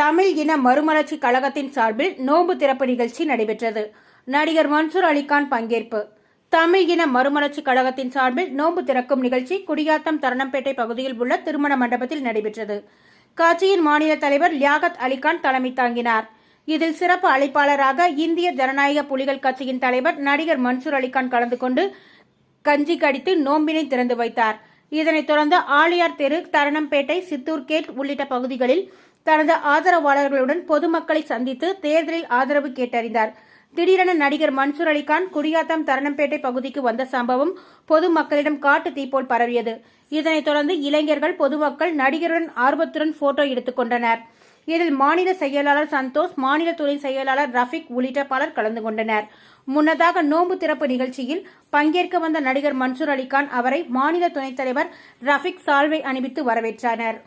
தமிழ் இன மறுமலர்ச்சி கழகத்தின் சார்பில் நோன்பு திறப்பு நிகழ்ச்சி நடைபெற்றது. நடிகர் மன்சூர் அலிகான் பங்கேற்பு. தமிழ் இன மறுமலர்ச்சி கழகத்தின் சார்பில் நோன்பு திறக்கும் நிகழ்ச்சி குடியாத்தம் தரணம்பேட்டை பகுதியில் உள்ள திருமண மண்டபத்தில் நடைபெற்றது. கட்சியின் மாநில தலைவர் லியாகத் அலிகான் தலைமை தாங்கினார். இதில் சிறப்பு அழைப்பாளராக இந்திய ஜனநாயக புலிகள் கட்சியின் தலைவர் நடிகர் மன்சூர் அலிகான் கலந்து கொண்டு கஞ்சி கடித்து நோம்பினை திறந்து வைத்தார். இதனைத் தொடர்ந்து ஆலியார் தெரு தரணம்பேட்டை சித்தூர் கேட் உள்ளிட்ட பகுதிகளில் தனது ஆதரவாளர்களுடன் பொதுமக்களை சந்தித்து தேர்தலில் ஆதரவு கேட்டறிந்தார். திடீரென நடிகர் மன்சூர் அலிகான் குடியாத்தம் தரணம்பேட்டை பகுதிக்கு வந்த சம்பவம் பொதுமக்களிடம் காட்டு தீப்போல் பரவியது. இதனைத் தொடர்ந்து இளைஞர்கள் பொதுமக்கள் நடிகருடன் ஆர்வத்துடன் போட்டோ எடுத்துக் கொண்டனர். இதில் மாநில செயலாளர் சந்தோஷ் மாநில துணை செயலாளர் ரஃபிக் உள்ளிட்ட பலர் கலந்து கொண்டனர். முன்னதாக நோன்பு திறப்பு நிகழ்ச்சியில் பங்கேற்க வந்த நடிகர் மன்சூர் அலிகான் அவரை மாநில துணைத் தலைவர் ரஃபிக் சால்வை அணிவித்து வரவேற்றனர்.